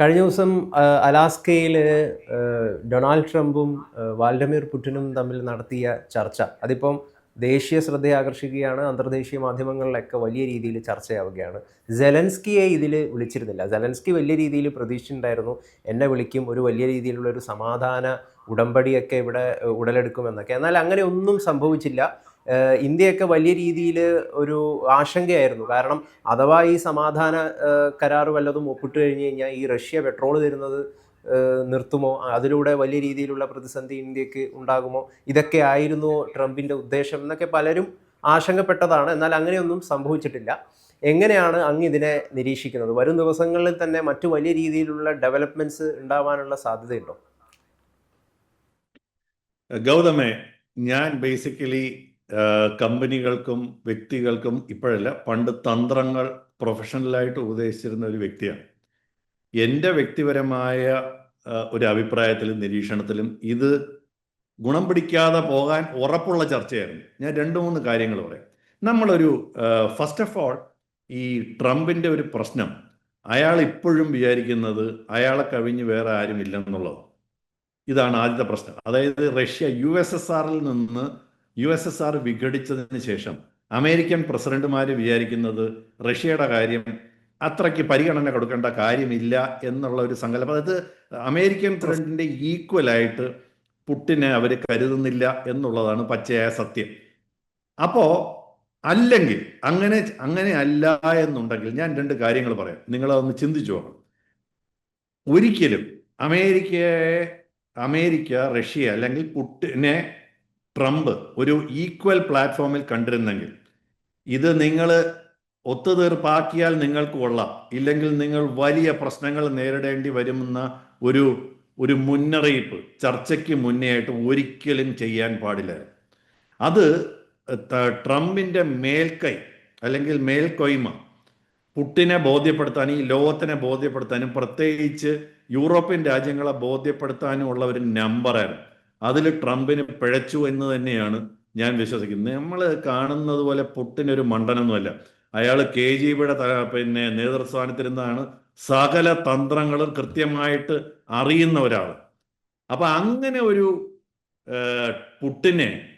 കഴിഞ്ഞ ദിവസം അലാസ്കയിൽ ഡൊണാൾഡ് ട്രംപും വാൽഡമീർ പുട്ടിനും തമ്മിൽ നടത്തിയ ചർച്ച. അതിപ്പം ദേശീയ ശ്രദ്ധയെ ആകർഷിക്കുകയാണ് അന്തർദേശീയ മാധ്യമങ്ങളിലൊക്കെ വലിയ രീതിയിൽ ചർച്ചയാവുകയാണ്. സെലൻസ്കിയെ ഇതിൽ വിളിച്ചിരുന്നില്ല. സെലൻസ്കി വലിയ രീതിയിൽ പ്രതീക്ഷിച്ചിട്ടുണ്ടായിരുന്നു എന്നെ വിളിക്കും. ഒരു വലിയ രീതിയിലുള്ള ഒരു സമാധാന ഉടമ്പടിയൊക്കെ ഇവിടെ ഉടലെടുക്കുമെന്നൊക്കെ. എന്നാൽ അങ്ങനെ ഒന്നും സംഭവിച്ചില്ല. ഇന്ത്യയൊക്കെ വലിയ രീതിയിൽ ഒരു ആശങ്കയായിരുന്നു. കാരണം അഥവാ ഈ സമാധാന കരാർ വല്ലതും ഒപ്പിട്ട് കഴിഞ്ഞ് കഴിഞ്ഞാൽ ഈ റഷ്യ പെട്രോൾ തരുന്നത് നിർത്തുമോ? അതിലൂടെ വലിയ രീതിയിലുള്ള പ്രതിസന്ധി ഇന്ത്യയ്ക്ക് ഉണ്ടാകുമോ? ഇതൊക്കെ ആയിരുന്നു ട്രംപിന്റെ ഉദ്ദേശം എന്നൊക്കെ പലരും ആശങ്കപ്പെട്ടതാണ്. എന്നാൽ അങ്ങനെയൊന്നും സംഭവിച്ചിട്ടില്ല. എങ്ങനെയാണ് അങ്ങ് ഇതിനെ നിരീക്ഷിക്കുന്നത്? വരും ദിവസങ്ങളിൽ തന്നെ മറ്റു വലിയ രീതിയിലുള്ള ഡെവലപ്മെന്റ്സ് ഉണ്ടാവാനുള്ള സാധ്യതയുണ്ടോ? ഗൗതമേ ഞാൻ ബേസിക്കലി കമ്പനികൾക്കും വ്യക്തികൾക്കും ഇപ്പോഴല്ല പണ്ട് തന്ത്രങ്ങൾ പ്രൊഫഷണലായിട്ട് ഉപദേശിച്ചിരുന്ന ഒരു വ്യക്തിയാണ്. എന്റെ വ്യക്തിപരമായ ഒരു അഭിപ്രായത്തിലും നിരീക്ഷണത്തിലും ഇത് ഗുണം പിടിക്കാതെ പോകാൻ ഉറപ്പുള്ള ചർച്ചയായിരുന്നു. ഞാൻ രണ്ട് മൂന്ന് കാര്യങ്ങൾ പറയാം. നമ്മളൊരു ഫസ്റ്റ് ഓഫ് ഓൾ ഈ ട്രംപിന്റെ ഒരു പ്രശ്നം അയാൾ ഇപ്പോഴും വിചാരിക്കുന്നത് അയാളെ കവിഞ്ഞ് വേറെ ആരും ഇല്ലെന്നുള്ളത് ഇതാണ് ആദ്യത്തെ പ്രശ്നം. അതായത് റഷ്യ യു എസ് എസ് ആറിൽ നിന്ന് യു എസ് എസ് ആർ വിഘടിച്ചതിന് ശേഷം അമേരിക്കൻ പ്രസിഡന്റുമാർ വിചാരിക്കുന്നത് റഷ്യയുടെ കാര്യം അത്രയ്ക്ക് പരിഗണന കൊടുക്കേണ്ട കാര്യമില്ല എന്നുള്ള ഒരു സങ്കല്പം. അതായത് അമേരിക്കൻ പ്രസിഡന്റിന്റെ ഈക്വൽ ആയിട്ട് പുട്ടിനെ അവർ കരുതുന്നില്ല എന്നുള്ളതാണ് പച്ചയായ സത്യം. അപ്പോ അല്ലെങ്കിൽ അങ്ങനെ അങ്ങനെ അല്ല എന്നുണ്ടെങ്കിൽ ഞാൻ രണ്ട് കാര്യങ്ങൾ പറയാം. നിങ്ങളതൊന്ന് ചിന്തിച്ചു പോകണം ഒരിക്കലും അമേരിക്കയെ അമേരിക്ക റഷ്യ അല്ലെങ്കിൽ പുട്ടിനെ ട്രംപ് ഒരു ഈക്വൽ പ്ലാറ്റ്ഫോമിൽ കണ്ടിരുന്നെങ്കിൽ ഇത് നിങ്ങൾ ഒത്തുതീർപ്പാക്കിയാൽ നിങ്ങൾക്ക് കൊള്ളാം. ഇല്ലെങ്കിൽ നിങ്ങൾ വലിയ പ്രശ്നങ്ങൾ നേരിടേണ്ടി വരുമെന്ന ഒരു ഒരു മുന്നറിയിപ്പ് ചർച്ചയ്ക്ക് മുന്നേ ആയിട്ട് ഒരിക്കലും ചെയ്യാൻ പാടില്ല. അത് ട്രംപിന്റെ മേൽക്കൈ അല്ലെങ്കിൽ മേൽക്കൊയ്മ പുട്ടിനെ ബോധ്യപ്പെടുത്താനും ഈ ലോകത്തിനെ ബോധ്യപ്പെടുത്താനും പ്രത്യേകിച്ച് യൂറോപ്യൻ രാജ്യങ്ങളെ ബോധ്യപ്പെടുത്താനും ഉള്ള ഒരു നമ്പറായിരുന്നു. അതിൽ ട്രംപിന് പിഴച്ചു എന്ന് തന്നെയാണ് ഞാൻ വിശ്വസിക്കുന്നത്. നമ്മൾ കാണുന്നത് പോലെ പുട്ടിനൊരു മണ്ടനൊന്നുമല്ല. അയാൾ കെ ജി ബിയുടെ പിന്നെ നേതൃസ്ഥാനത്തിരുന്നാണ് സകല തന്ത്രങ്ങളും കൃത്യമായിട്ട് അറിയുന്ന ഒരാൾ അപ്പൊ അങ്ങനെ ഒരു പുട്ടിനെ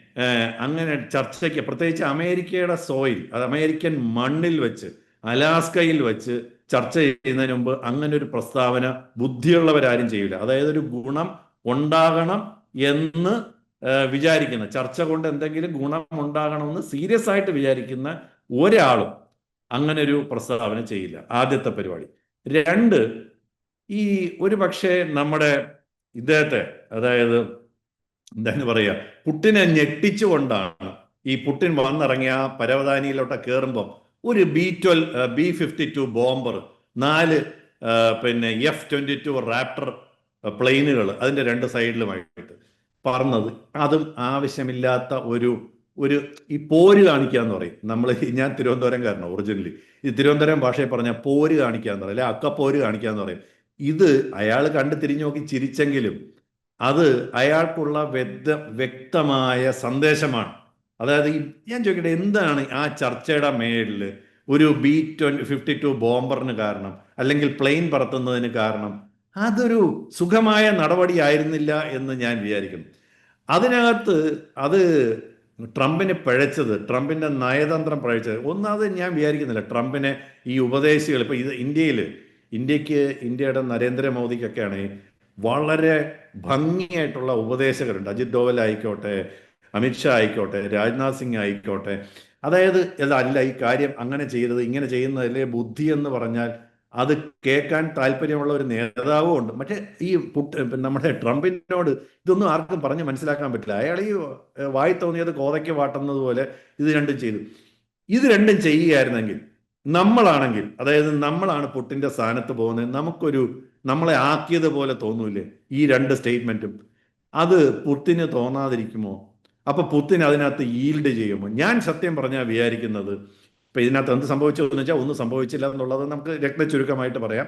അങ്ങനെ ചർച്ചയ്ക്ക് പ്രത്യേകിച്ച് അമേരിക്കയുടെ സോയിൽ അത് അമേരിക്കൻ മണ്ണിൽ വെച്ച് അലാസ്കയിൽ വെച്ച് ചർച്ച ചെയ്യുന്നതിന് മുമ്പ് അങ്ങനെ ഒരു പ്രസ്താവന ബുദ്ധിയുള്ളവരാരും ചെയ്യില്ല. അതായത് ഒരു ഗുണം ഉണ്ടാകണം എന്ന് വിചാരിക്കുന്ന ചർച്ച കൊണ്ട് എന്തെങ്കിലും ഗുണമുണ്ടാകണമെന്ന് സീരിയസ് ആയിട്ട് വിചാരിക്കുന്ന ഒരാളും അങ്ങനെ ഒരു പ്രസ്താവന ചെയ്യില്ല ആദ്യത്തെ പരിപാടി. രണ്ട് ഈ ഒരു പക്ഷേ നമ്മുടെ ഇദ്ദേഹത്തെ അതായത് എന്താണ് പറയുക പുട്ടിനെ ഞെട്ടിച്ചുകൊണ്ടാണ് ഈ പുട്ടിൻ വന്നിറങ്ങിയ പരവതാനിയിലോട്ട് കയറുമ്പം ഒരു B twelve B fifty two bomber നാല് പിന്നെ എഫ് ട്വന്റി ടു റാപ്റ്റർ പ്ലെയിനുകൾ അതിന്റെ രണ്ട് സൈഡിലുമായിട്ട് പറന്നത്. അതും ആവശ്യമില്ലാത്ത ഒരു ഒരു ഈ പോര് കാണിക്കുക എന്ന് പറയും നമ്മൾ ഞാൻ തിരുവനന്തപുരം കാരണം ഒറിജിനലി ഈ തിരുവനന്തപുരം ഭാഷയിൽ പറഞ്ഞ പോര് കാണിക്കുക എന്ന് പറയും. അല്ലെ അക്കപ്പോര് കാണിക്കുക എന്ന് പറയും. ഇത് അയാൾ കണ്ട് തിരിഞ്ഞു നോക്കി ചിരിച്ചെങ്കിലും അത് അയാൾക്കുള്ള വ്യക്ത വ്യക്തമായ സന്ദേശമാണ്. അതായത് ഞാൻ ചോദിക്കട്ടെ എന്താണ് ആ ചർച്ചയുടെ മേളിൽ ഒരു ബി ട്വൻ ഫിഫ്റ്റി ടു ബോംബറിന് കാരണം അല്ലെങ്കിൽ പ്ലെയിൻ പറത്തുന്നതിന് കാരണം അതൊരു സുഖമായ നടപടിയായിരുന്നില്ല എന്ന് ഞാൻ വിചാരിക്കുന്നു. അതിനകത്ത് അത് ട്രംപിനെ പഴച്ചത് ട്രംപിന്റെ നയതന്ത്രം പഴച്ചത് ഒന്നാമത് ഞാൻ വിചാരിക്കുന്നില്ല. ട്രംപിനെ ഈ ഉപദേശികൾ ഇപ്പോൾ ഇത് ഇന്ത്യയിൽ ഇന്ത്യയ്ക്ക് ഇന്ത്യയുടെ നരേന്ദ്രമോദിക്കൊക്കെയാണ് വളരെ ഭംഗിയായിട്ടുള്ള ഉപദേശകരുണ്ട്. അജിത് ഡോവൽ ആയിക്കോട്ടെ അമിത്ഷാ ആയിക്കോട്ടെ രാജ്നാഥ് സിംഗ് ആയിക്കോട്ടെ. അതായത് അല്ല ഈ കാര്യം അങ്ങനെ ചെയ്തത് ഇങ്ങനെ ചെയ്യുന്നതിലെ ബുദ്ധി എന്ന് പറഞ്ഞാൽ അത് കേൾക്കാൻ താല്പര്യമുള്ള ഒരു നേതാവും ഉണ്ട്. മറ്റേ ഈ നമ്മുടെ ട്രംപിനോട് ഇതൊന്നും ആർക്കും പറഞ്ഞ് മനസ്സിലാക്കാൻ പറ്റില്ല. അയാൾ ഈ വായി തോന്നിയത് കോതയ്ക്ക് വാട്ടുന്നത് പോലെ ഇത് രണ്ടും ചെയ്തു. ഇത് രണ്ടും ചെയ്യുകയായിരുന്നെങ്കിൽ നമ്മളാണെങ്കിൽ അതായത് നമ്മളാണ് പുട്ടിന്റെ സ്ഥാനത്ത് പോകുന്നത് നമുക്കൊരു നമ്മളെ ആക്കിയതുപോലെ തോന്നൂലേ ഈ രണ്ട് സ്റ്റേറ്റ്മെന്റും അത് പുത്തിന് തോന്നാതിരിക്കുമോ? അപ്പൊ പുത്തിന് അതിനകത്ത് ഈൽഡ് ചെയ്യുമോ? ഞാൻ സത്യം പറഞ്ഞാൽ വിചാരിക്കുന്നത് ഇപ്പൊ ഇതിനകത്ത് എന്ത് സംഭവിച്ചു എന്ന് വെച്ചാൽ ഒന്നും സംഭവിച്ചില്ല എന്നുള്ളത് നമുക്ക് രത്ന ചുരുക്കമായിട്ട് പറയാം.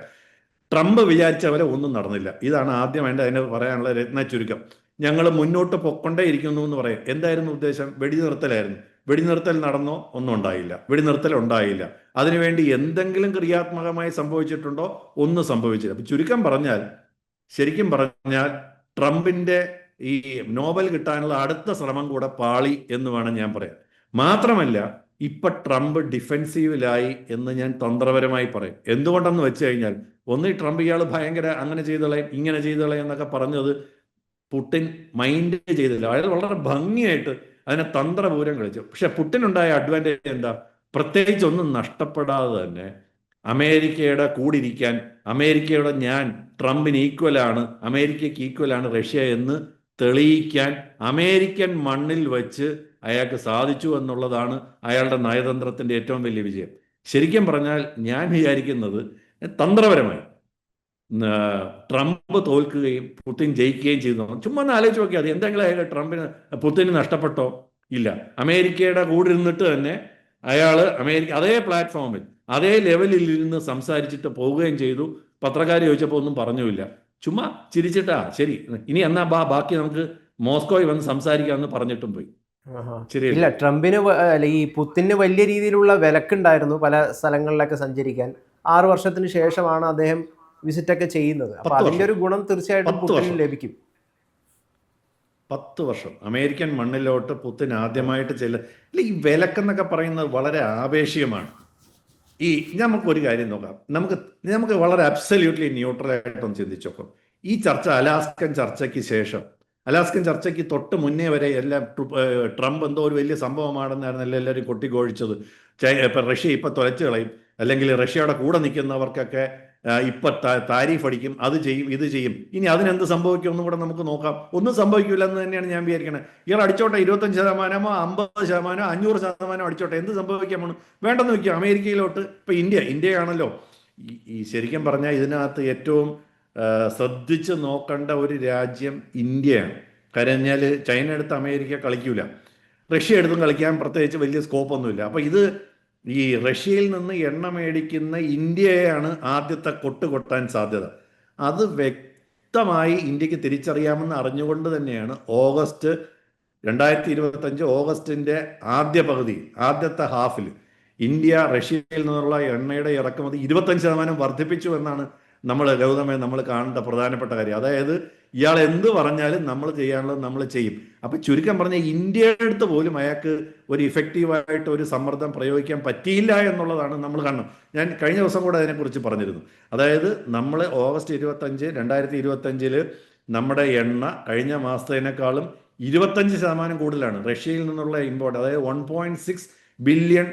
ട്രംപ് വിചാരിച്ച പോലെ ഒന്നും നടന്നില്ല. ഇതാണ് ആദ്യം വേണ്ട അതിന് പറയാനുള്ള രത്ന ചുരുക്കം ഞങ്ങൾ മുന്നോട്ട് പൊക്കൊണ്ടേ ഇരിക്കുന്നു എന്ന് പറയും. എന്തായിരുന്നു ഉദ്ദേശം? വെടിനിർത്തലായിരുന്നു. വെടിനിർത്തൽ നടന്നോ? ഒന്നും ഉണ്ടായില്ല. വെടിനിർത്തൽ ഉണ്ടായില്ല. അതിനുവേണ്ടി എന്തെങ്കിലും ക്രിയാത്മകമായി സംഭവിച്ചിട്ടുണ്ടോ? ഒന്നും സംഭവിച്ചില്ല. അപ്പൊ ചുരുക്കം പറഞ്ഞാൽ ശരിക്കും പറഞ്ഞാൽ ട്രംപിന്റെ ഈ നോബൽ കിട്ടാനുള്ള അടുത്ത ശ്രമം കൂടെ പാളി എന്ന് വേണം ഞാൻ പറയാൻ. മാത്രമല്ല ഇപ്പൊ ട്രംപ് ഡിഫെൻസീവിലായി എന്ന് ഞാൻ തന്ത്രപരമായി പറയും. എന്തുകൊണ്ടെന്ന് വെച്ച് കഴിഞ്ഞാൽ ഒന്ന് ട്രംപ് ഇയാൾ ഭയങ്കര അങ്ങനെ ചെയ്തോളയും ഇങ്ങനെ ചെയ്തോളയും എന്നൊക്കെ പറഞ്ഞത് പുട്ടിൻ മൈൻഡ് ചെയ്തില്ല. അയാൾ വളരെ ഭംഗിയായിട്ട് അതിനെ തന്ത്രപൂരം കളിച്ചു. പക്ഷെ പുട്ടിനുണ്ടായ അഡ്വാന്റേജ് എന്താ? പ്രത്യേകിച്ച് ഒന്നും നഷ്ടപ്പെടാതെ തന്നെ അമേരിക്കയുടെ കൂടിരിക്കാൻ അമേരിക്കയുടെ ഞാൻ ട്രംപിന് ഈക്വലാണ് അമേരിക്കയ്ക്ക് ഈക്വലാണ് റഷ്യ എന്ന് തെളിയിക്കാൻ അമേരിക്കൻ മണ്ണിൽ വെച്ച് അയാൾക്ക് സാധിച്ചു എന്നുള്ളതാണ് അയാളുടെ നയതന്ത്രത്തിന്റെ ഏറ്റവും വലിയ വിജയം. ശരിക്കും പറഞ്ഞാൽ ഞാൻ വിചാരിക്കുന്നത് തന്ത്രപരമായി ട്രംപ് തോൽക്കുകയും പുടിൻ ജയിക്കുകയും ചെയ്തു ചുമ്മാ ഒന്ന് ആലോചിച്ച് നോക്കിയാൽ മതി. എന്തെങ്കിലും അയാൾ ട്രംപിന് പുടിന് നഷ്ടപ്പെട്ടോ? ഇല്ല. അമേരിക്കയുടെ കൂടെ ഇരുന്നിട്ട് തന്നെ അയാൾ അമേരിക്ക അതേ പ്ലാറ്റ്ഫോമിൽ അതേ ലെവലിൽ ഇരുന്ന് സംസാരിച്ചിട്ട് പോവുകയും ചെയ്തു. പത്രക്കാർ ചോദിച്ചപ്പോൾ ഒന്നും പറഞ്ഞുമില്ല. ചുമ്മാ ചിരിച്ചിട്ടാ ശരി. ഇനി എന്നാ ബാക്കി നമുക്ക് മോസ്കോയിൽ വന്ന് സംസാരിക്കാമെന്ന് പറഞ്ഞിട്ടും പോയി. ഇല്ല ട്രംപിന് അല്ലെങ്കിൽ അല്ല ഈ പുത്തിന് വലിയ രീതിയിലുള്ള വിലക്കുണ്ടായിരുന്നു പല സ്ഥലങ്ങളിലൊക്കെ സഞ്ചരിക്കാൻ. ആറു വർഷത്തിന് ശേഷമാണ് അദ്ദേഹം വിസിറ്റ് ഒക്കെ ചെയ്യുന്നത്. അപ്പൊ അതിന്റെ ഒരു ഗുണം തീർച്ചയായിട്ടും പുത്തിന് ലഭിക്കും. പത്ത് വർഷം. അമേരിക്കൻ മണ്ണിലോട്ട് പുത്തിൻ ആദ്യമായിട്ട് ചെല്ല ഇല്ല ഈ വിലക്കെന്നൊക്കെ പറയുന്നത് വളരെ ആവേശീയമാണ്. ഈ നമുക്ക് ഒരു കാര്യം നോക്കാം. നമുക്ക് നമുക്ക് വളരെ അബ്സല്യൂട്ട്ലി ന്യൂട്രലായിട്ടൊന്ന് ചിന്തിച്ചോക്കാം ഈ ചർച്ച അലാസ്കൻ ചർച്ചയ്ക്ക് ശേഷം അലാസ്കൻ ചർച്ചയ്ക്ക് തൊട്ട് മുന്നേ വരെ എല്ലാം ട്രു- ട്രംപ് എന്തോ ഒരു വലിയ സംഭവമാണെന്നായിരുന്നു എല്ലാവരും കൊട്ടിക്കോഴിച്ചത് ഇപ്പൊ റഷ്യ ഇപ്പൊ തുലച്ചു കളയും. അല്ലെങ്കിൽ റഷ്യയുടെ കൂടെ നിൽക്കുന്നവർക്കൊക്കെ ഇപ്പൊ താരിഫ് അടിക്കും. അത് ചെയ്യും ഇത് ചെയ്യും. ഇനി അതിനെന്ത് സംഭവിക്കും ഒന്നും കൂടെ നമുക്ക് നോക്കാം. ഒന്നും സംഭവിക്കില്ല എന്ന് തന്നെയാണ് ഞാൻ വിചാരിക്കുന്നത് ഇയാൾ അടിച്ചോട്ടെ ഇരുപത്തഞ്ച് ശതമാനമോ അമ്പത് ശതമാനമോ അഞ്ഞൂറ് ശതമാനമോ അടിച്ചോട്ടെ. എന്ത് സംഭവിക്കാൻ വേണ്ടെന്ന് വെക്കുക അമേരിക്കയിലോട്ട്. ഇപ്പൊ ഇന്ത്യ ഇന്ത്യയാണല്ലോ. ഈ- ശരിക്കും പറഞ്ഞാൽ ഇതിനകത്ത് ഏറ്റവും ശ്രദ്ധിച്ച് നോക്കേണ്ട ഒരു രാജ്യം ഇന്ത്യയാണ്. കാര്യം കഴിഞ്ഞാൽ ചൈന എടുത്ത് അമേരിക്ക കളിക്കൂല. റഷ്യ എടുത്തും കളിക്കാൻ പ്രത്യേകിച്ച് വലിയ സ്കോപ്പ് ഒന്നുമില്ല. അപ്പോൾ ഇത് ഈ റഷ്യയിൽ നിന്ന് എണ്ണ മേടിക്കുന്ന ഇന്ത്യയാണ് ആദ്യത്തെ കൊട്ട് കൊട്ടാൻ സാധ്യത. അത് വ്യക്തമായി ഇന്ത്യയ്ക്ക് തിരിച്ചറിയാമെന്ന് അറിഞ്ഞുകൊണ്ട് തന്നെയാണ് ഓഗസ്റ്റ് രണ്ടായിരത്തി ഇരുപത്തഞ്ച് ഓഗസ്റ്റിന്റെ ആദ്യ പകുതി ആദ്യത്തെ ഹാഫിൽ ഇന്ത്യ റഷ്യയിൽ നിന്നുള്ള എണ്ണയുടെ ഇറക്കുമതി ഇരുപത്തഞ്ച് ശതമാനം വർദ്ധിപ്പിച്ചു എന്നാണ് നമ്മൾ ഗൗതമേ നമ്മൾ കാണേണ്ട പ്രധാനപ്പെട്ട കാര്യം. അതായത് ഇയാൾ എന്ത് പറഞ്ഞാലും നമ്മൾ ചെയ്യാനുള്ളത് നമ്മൾ ചെയ്യും. അപ്പൊ ചുരുക്കം പറഞ്ഞ ഇന്ത്യയുടെ അടുത്ത് പോലും അയാൾക്ക് ഒരു ഇഫക്റ്റീവായിട്ട് ഒരു സമ്മർദ്ദം പ്രയോഗിക്കാൻ പറ്റിയില്ല എന്നുള്ളതാണ് നമ്മൾ കാണുന്നത് ഞാൻ കഴിഞ്ഞ ദിവസം കൂടെ അതിനെക്കുറിച്ച് പറഞ്ഞിരുന്നു. അതായത് നമ്മൾ ഓഗസ്റ്റ് ഇരുപത്തഞ്ച് രണ്ടായിരത്തി ഇരുപത്തഞ്ചിൽ നമ്മുടെ എണ്ണ കഴിഞ്ഞ മാസത്തേനേക്കാളും ഇരുപത്തഞ്ച് ശതമാനം കൂടുതലാണ്. റഷ്യയിൽ നിന്നുള്ള ഇമ്പോർട്ട് അതായത് one point six billion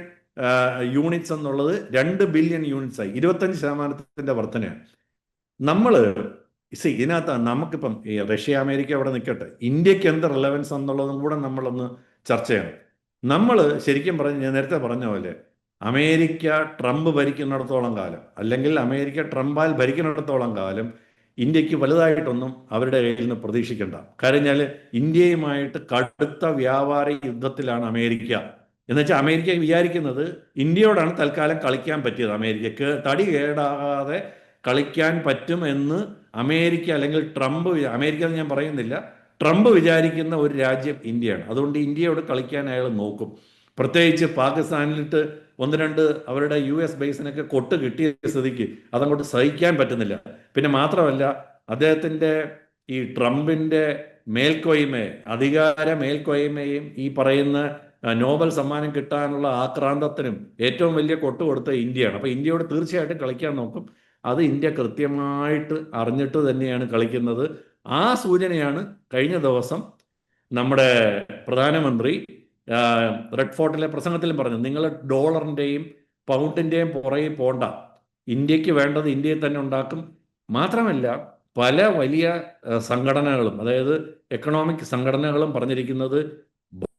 units എന്നുള്ളത് രണ്ട് ബില്യൺ യൂണിറ്റ്സ് ആയി. ഇരുപത്തഞ്ച് ശതമാനത്തിന്റെ വർധനയാണ്. നമ്മൾ സി ഇതിനകത്ത് നമുക്കിപ്പം ഈ റഷ്യ അമേരിക്ക അവിടെ നിൽക്കട്ടെ. ഇന്ത്യയ്ക്ക് എന്ത് റിലവൻസ് എന്നുള്ളതും കൂടെ നമ്മളൊന്ന് ചർച്ച ചെയ്യണം. നമ്മൾ ശരിക്കും പറഞ്ഞ് ഞാൻ നേരത്തെ പറഞ്ഞ പോലെ അമേരിക്ക ട്രംപ് ഭരിക്കുന്നിടത്തോളം കാലം അല്ലെങ്കിൽ അമേരിക്ക ട്രംപാൽ ഭരിക്കുന്നിടത്തോളം കാലം ഇന്ത്യയ്ക്ക് വലുതായിട്ടൊന്നും അവരുടെ കയ്യിൽ നിന്ന് പ്രതീക്ഷിക്കേണ്ട. കാര്യം ഇന്ത്യയുമായിട്ട് കടുത്ത വ്യാപാര യുദ്ധത്തിലാണ് അമേരിക്ക. എന്ന് വെച്ചാൽ അമേരിക്ക വിചാരിക്കുന്നത് ഇന്ത്യയോടാണ് തൽക്കാലം കളിക്കാൻ പറ്റിയത്. അമേരിക്കക്ക് തടി കേടാകാതെ കളിക്കാൻ പറ്റും എന്ന് അമേരിക്ക അല്ലെങ്കിൽ ട്രംപ് അമേരിക്ക എന്ന് ഞാൻ പറയുന്നില്ല. ട്രംപ് വിചാരിക്കുന്ന ഒരു രാജ്യം ഇന്ത്യയാണ്. അതുകൊണ്ട് ഇന്ത്യയോട് കളിക്കാൻ അയാൾ നോക്കും. പ്രത്യേകിച്ച് പാകിസ്ഥാനിലിട്ട് ഒന്ന് രണ്ട് അവരുടെ യു എസ് ബേസിനൊക്കെ കൊട്ട് കിട്ടിയ സ്ഥിതിക്ക് അതങ്ങോട്ട് സഹിക്കാൻ പറ്റുന്നില്ല. പിന്നെ മാത്രമല്ല അദ്ദേഹത്തിന്റെ ഈ ട്രംപിന്റെ മേൽക്കോയ്മയെ അധികാര മേൽക്കോയ്മയും ഈ പറയുന്ന നോബൽ സമ്മാനം കിട്ടാനുള്ള ആക്രാന്തത്തിനും ഏറ്റവും വലിയ കൊട്ട് കൊടുത്ത ഇന്ത്യയാണ്. അപ്പൊ ഇന്ത്യയോട് തീർച്ചയായിട്ടും കളിക്കാൻ നോക്കും. അത് ഇന്ത്യ കൃത്യമായിട്ട് അറിഞ്ഞിട്ട് തന്നെയാണ് കളിക്കുന്നത്. ആ സൂചനയാണ് കഴിഞ്ഞ ദിവസം നമ്മുടെ പ്രധാനമന്ത്രി റെഡ് ഫോർട്ടിലെ പ്രസംഗത്തിലും പറഞ്ഞു നിങ്ങൾ ഡോളറിന്റെയും പൗണ്ടിന്റെയും പുറകെ പോണ്ട. ഇന്ത്യയ്ക്ക് വേണ്ടത് ഇന്ത്യയിൽ തന്നെ ഉണ്ടാക്കും. മാത്രമല്ല പല വലിയ സംഘടനകളും അതായത് എക്കണോമിക് സംഘടനകളും പറഞ്ഞിരിക്കുന്നത്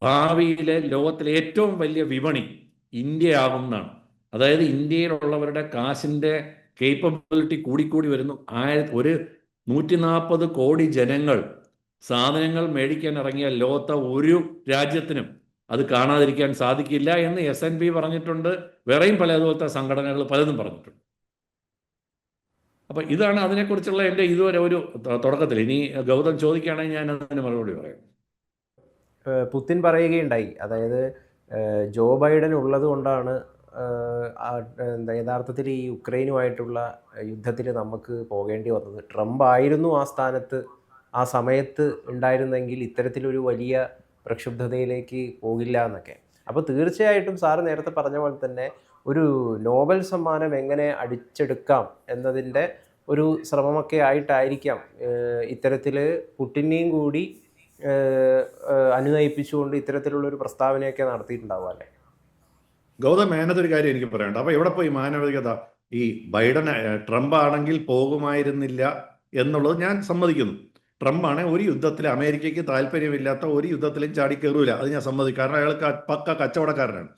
ഭാവിയിലെ ലോകത്തിലെ ഏറ്റവും വലിയ വിപണി ഇന്ത്യയാകും എന്നാണ്. അതായത് ഇന്ത്യയിലുള്ളവരുടെ കാശിന്റെ കേപ്പബിലിറ്റി കൂടിക്കൂടി വരുന്നു. ആയിര ഒരു നൂറ്റി നാൽപ്പത് കോടി ജനങ്ങൾ സാധനങ്ങൾ മേടിക്കാൻ ഇറങ്ങിയ ലോകത്തെ ഒരു രാജ്യത്തിനും അത് കാണാതിരിക്കാൻ സാധിക്കില്ല എന്ന് എസ് എൻ ബി പറഞ്ഞിട്ടുണ്ട്. വേറെയും പല അതുപോലത്തെ സംഘടനകൾ പലതും പറഞ്ഞിട്ടുണ്ട്. അപ്പം ഇതാണ് അതിനെക്കുറിച്ചുള്ള എന്റെ ഇതുവരെ ഒരു തുടക്കത്തിൽ. ഇനി ഗൗതം ചോദിക്കുകയാണെങ്കിൽ ഞാൻ അതിന് മറുപടി പറയാം. പുത്തിൻ പറയുകയുണ്ടായി. അതായത് ജോ ബൈഡൻ ഉള്ളത് കൊണ്ടാണ് എന്താ യഥാർത്ഥത്തിൽ ഈ യുക്രൈനുമായിട്ടുള്ള യുദ്ധത്തിൽ നമുക്ക് പോകേണ്ടി വന്നത്. ട്രംപ് ആയിരുന്നു ആ സ്ഥാനത്ത് ആ സമയത്ത് ഉണ്ടായിരുന്നെങ്കിൽ ഇത്തരത്തിലൊരു വലിയ പ്രക്ഷുബ്ധതയിലേക്ക് പോകില്ല എന്നൊക്കെ. അപ്പോൾ തീർച്ചയായിട്ടും സാറ് നേരത്തെ പറഞ്ഞ പോലെ തന്നെ ഒരു നോബൽ സമ്മാനം എങ്ങനെ അടിച്ചെടുക്കാം എന്നതിന്റെ ഒരു ശ്രമമൊക്കെ ആയിട്ടായിരിക്കാം ഇത്തരത്തിൽ പുട്ടിനെയും കൂടി അനുനയിപ്പിച്ചുകൊണ്ട് ഇത്തരത്തിലുള്ള ഒരു പ്രസ്താവനയൊക്കെ നടത്തിയിട്ടുണ്ടാവുക അല്ലേ? ഗൗതം മേനതൊരു കാര്യം എനിക്ക് പറയാനുണ്ട്. അപ്പൊ എവിടെ പോയി മാനവികത? ഈ ബൈഡൻ ട്രംപ് ആണെങ്കിൽ പോകുമായിരുന്നില്ല എന്നുള്ളത് ഞാൻ സമ്മതിക്കുന്നു. ട്രംപ് ആണ് ഒരു യുദ്ധത്തിൽ അമേരിക്കയ്ക്ക് താല്പര്യമില്ലാത്ത ഒരു യുദ്ധത്തിലും ചാടി കയറൂല അത് ഞാൻ സമ്മതിക്കും. കാരണം അയാൾ പക്ക കച്ചവടക്കാരനാണ്.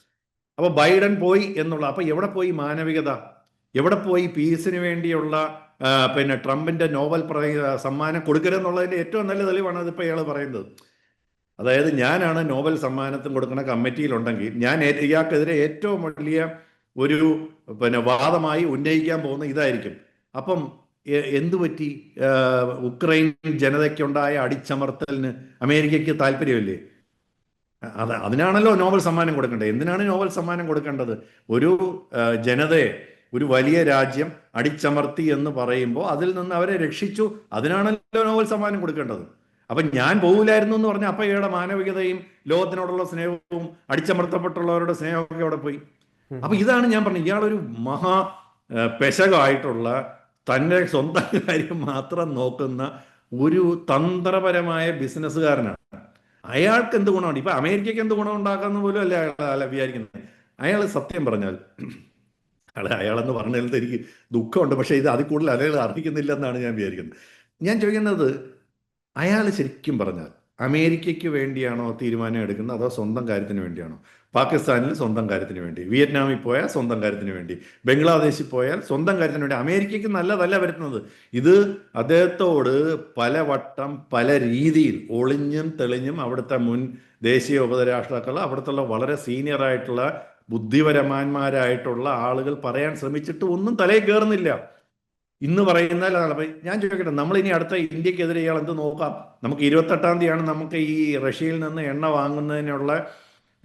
അപ്പൊ ബൈഡൻ പോയി എന്നുള്ള അപ്പൊ എവിടെ പോയി മാനവികത? എവിടെ പോയി പീസിന് വേണ്ടിയുള്ള പിന്നെ ട്രംപിന്റെ പ്രതി സമ്മാനം കൊടുക്കരുതെന്നുള്ളതിന്റെ ഏറ്റവും നല്ല തെളിവാണ് അതിപ്പോ ഇയാൾ പറയുന്നത്. അതായത് ഞാനാണ് നോബൽ സമ്മാനത്തിന് കൊടുക്കുന്ന കമ്മിറ്റിയിലുണ്ടെങ്കിൽ ഞാൻ ഇയാൾക്കെതിരെ ഏറ്റവും വലിയ ഒരു പിന്നെ വാദമായി ഉന്നയിക്കാൻ പോകുന്ന ഇതായിരിക്കും. അപ്പം എന്തു പറ്റി? ഉക്രൈൻ ജനതയ്ക്കുണ്ടായ അടിച്ചമർത്തലിന് അമേരിക്കയ്ക്ക് താല്പര്യമില്ലേ? അത് അതിനാണല്ലോ നോബൽ സമ്മാനം കൊടുക്കേണ്ടത്. എന്തിനാണ് നോബൽ സമ്മാനം കൊടുക്കേണ്ടത്? ഒരു ജനതയെ ഒരു വലിയ രാജ്യം അടിച്ചമർത്തി എന്ന് പറയുമ്പോൾ അതിൽ നിന്ന് അവരെ രക്ഷിച്ചു. അതിനാണല്ലോ നോബൽ സമ്മാനം കൊടുക്കേണ്ടത്. അപ്പൊ ഞാൻ പോകില്ലായിരുന്നു എന്ന് പറഞ്ഞാൽ അപ്പൊ ഇയാളുടെ മാനവികതയും ലോകത്തിനോടുള്ള സ്നേഹവും അടിച്ചമർത്തപ്പെട്ടുള്ളവരുടെ സ്നേഹമൊക്കെ അവിടെ പോയി. അപ്പൊ ഇതാണ് ഞാൻ പറഞ്ഞത്. ഇയാളൊരു മഹാ പെശകായിട്ടുള്ള തന്റെ സ്വന്തം കാര്യം മാത്രം നോക്കുന്ന ഒരു തന്ത്രപരമായ ബിസിനസ്സുകാരനാണ്. അയാൾക്ക് എന്ത് ഗുണമുണ്ട്? ഇപ്പൊ അമേരിക്കയ്ക്ക് എന്ത് ഗുണം ഉണ്ടാക്കാന്ന് പോലും അല്ല അയാൾ വിചാരിക്കുന്നത്. അയാൾ സത്യം പറഞ്ഞാൽ അയാൾ അയാളെന്ന് പറഞ്ഞതിൽ എനിക്ക് ദുഃഖമുണ്ട്. പക്ഷേ ഇത് അതിൽ കൂടുതൽ അയാൾ അർഹിക്കുന്നില്ലെന്നാണ് ഞാൻ വിചാരിക്കുന്നത്. ഞാൻ ചോദിക്കുന്നത് അയാൾ ശരിക്കും പറഞ്ഞാൽ അമേരിക്കയ്ക്ക് വേണ്ടിയാണോ തീരുമാനം എടുക്കുന്നത്? അതോ സ്വന്തം കാര്യത്തിന് വേണ്ടിയാണോ? പാകിസ്ഥാനിൽ സ്വന്തം കാര്യത്തിന് വേണ്ടി വിയറ്റ്നാമിൽ പോയാൽ സ്വന്തം കാര്യത്തിന് വേണ്ടി ബംഗ്ലാദേശിൽ പോയാൽ സ്വന്തം കാര്യത്തിന് വേണ്ടി അമേരിക്കയ്ക്ക് നല്ലതല്ല വരുത്തുന്നത്. ഇത് അദ്ദേഹത്തോട് പലവട്ടം പല രീതിയിൽ ഒളിഞ്ഞും തെളിഞ്ഞും അവിടുത്തെ മുൻ ദേശീയ ഉപദേഷ്ടാക്കൾ അവിടുത്തെ വളരെ സീനിയർ ആയിട്ടുള്ള ബുദ്ധിപരമാന്മാരായിട്ടുള്ള ആളുകൾ പറയാൻ ശ്രമിച്ചിട്ട് ഒന്നും തലയിൽ കയറുന്നില്ല ഇന്ന് പറയുന്ന ഞാൻ ചോദിക്കട്ടെ നമ്മൾ ഇനി അടുത്ത ഇന്ത്യക്കെതിരെ ഇയാൾ എന്ത് നോക്കാം? നമുക്ക് ഇരുപത്തെട്ടാം തീയതിയാണ് നമുക്ക് ഈ റഷ്യയിൽ നിന്ന് എണ്ണ വാങ്ങുന്നതിനുള്ള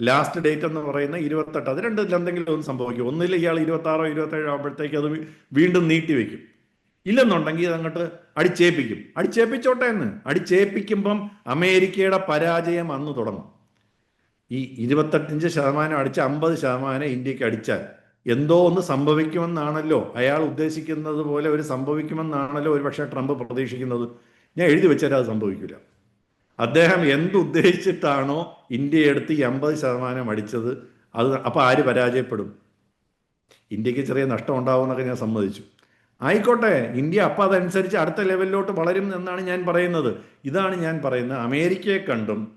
ലാസ്റ്റ് ഡേറ്റ് എന്ന് പറയുന്ന ഇരുപത്തെട്ട്. അത് രണ്ടിൽ എന്തെങ്കിലും ഒന്ന് സംഭവിക്കും. ഒന്നില്ല ഇയാൾ ഇരുപത്തി ആറോ ഇരുപത്തേഴോ ആകുമ്പോഴത്തേക്ക് അത് വീണ്ടും നീട്ടിവെക്കും ഇല്ലെന്നുണ്ടെങ്കിൽ ഇത് അങ്ങോട്ട് അടിച്ചേപ്പിച്ചോട്ടെ എന്ന്. അടിച്ചേപ്പിക്കുമ്പം അമേരിക്കയുടെ പരാജയം അന്ന് തുടങ്ങും. ഈ ഇരുപത്തഞ്ച് ശതമാനം അടിച്ച് അമ്പത് ശതമാനം ഇന്ത്യയ്ക്ക് അടിച്ചാൽ എന്തോ ഒന്ന് സംഭവിക്കുമെന്നാണല്ലോ അയാൾ ഉദ്ദേശിക്കുന്നത് പോലെ ഒരു സംഭവിക്കുമെന്നാണല്ലോ ഒരു പക്ഷേ ട്രംപ് പ്രതീക്ഷിക്കുന്നത്. ഞാൻ എഴുതി വെച്ചാൽ അത് സംഭവിക്കില്ല. അദ്ദേഹം എന്തുദ്ദേശിച്ചിട്ടാണോ ഇന്ത്യ എടുത്ത് ഈ അമ്പത് ശതമാനം അടിച്ചത് അത് അപ്പോൾ ആര് പരാജയപ്പെടും? ഇന്ത്യയ്ക്ക് ചെറിയ നഷ്ടം ഉണ്ടാവുമെന്നൊക്കെ ഞാൻ സമ്മതിച്ചു. ആയിക്കോട്ടെ ഇന്ത്യ അപ്പം അതനുസരിച്ച് അടുത്ത ലെവലിലോട്ട് വളരും എന്നാണ് ഞാൻ പറയുന്നത്. ഇതാണ് ഞാൻ പറയുന്നത്. അമേരിക്കയെ കണ്ടും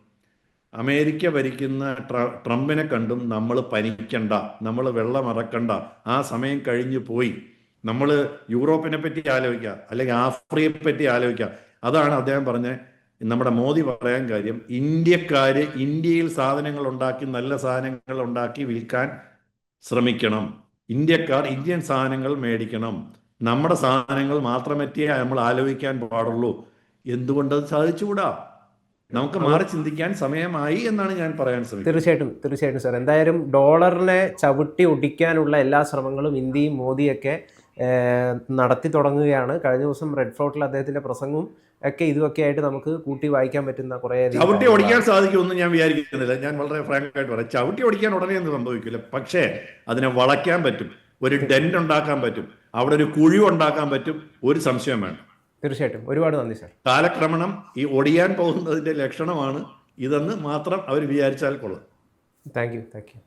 അമേരിക്ക ഭരിക്കുന്ന ട്ര- ട്രംപിനെ കണ്ടും നമ്മൾ പനിക്കണ്ട നമ്മൾ വെള്ളമറക്കണ്ട ആ സമയം കഴിഞ്ഞു പോയി. നമ്മൾ യൂറോപ്പിനെ പറ്റി ആലോചിക്കുക അല്ലെങ്കിൽ ആഫ്രിക്കയെ പറ്റി ആലോചിക്കുക അതാണ് അദ്ദേഹം പറഞ്ഞ നമ്മുടെ മോദി പറയാൻ കാര്യം ഇന്ത്യക്കാര് ഇന്ത്യയിൽ സാധനങ്ങൾ ഉണ്ടാക്കി നല്ല സാധനങ്ങൾ ഉണ്ടാക്കി വിൽക്കാൻ ശ്രമിക്കണം. ഇന്ത്യക്കാർ ഇന്ത്യൻ സാധനങ്ങൾ മേടിക്കണം. നമ്മുടെ സാധനങ്ങൾ മാത്രമേ നമ്മൾ ആലോചിക്കാൻ പാടുള്ളൂ. എന്തുകൊണ്ടത് സാധിച്ചുകൂടാ? നമുക്ക് മാറി ചിന്തിക്കാൻ സമയമായി എന്നാണ് ഞാൻ പറയാൻ ശ്രമിക്കുന്നത്. തീർച്ചയായിട്ടും തീർച്ചയായിട്ടും സാർ. എന്തായാലും ഡോളറിനെ ചവിട്ടി ഒടിക്കാനുള്ള എല്ലാ ശ്രമങ്ങളും ഇന്ത്യയും മോദിയൊക്കെ നടത്തി തുടങ്ങുകയാണ്. കഴിഞ്ഞ ദിവസം റെഡ് ഫോർട്ടിൽ അദ്ദേഹത്തിന്റെ പ്രസംഗവും ഒക്കെ ഇതുമൊക്കെ ആയിട്ട് നമുക്ക് കൂട്ടി വായിക്കാൻ പറ്റുന്ന കുറേ ചവിട്ടി ഓടിക്കാൻ സാധിക്കുമെന്ന് ഞാൻ വിചാരിക്കുന്നില്ല. ഞാൻ വളരെ ഫ്രാങ്ക് ആയിട്ട് പറയാം. ചവിട്ടി ഓടിക്കാൻ ഉടനെ ഒന്നും സംഭവിക്കില്ല. പക്ഷേ അതിനെ വളയ്ക്കാൻ പറ്റും. ഒരു ഡെന്റ് ഉണ്ടാക്കാൻ പറ്റും. അവിടെ ഒരു കുഴി ഉണ്ടാക്കാൻ പറ്റും. ഒരു സംശയം വേണ്ട. തീർച്ചയായിട്ടും. ഒരുപാട് നന്ദി സർ. കാലക്രമണം ഈ ഒടിയാൻ പോകുന്നതിന്റെ ലക്ഷണമാണ് ഇതെന്ന് മാത്രം അവർ വിചാരിച്ചാൽ കൊള്ളാം. Thank you thank you.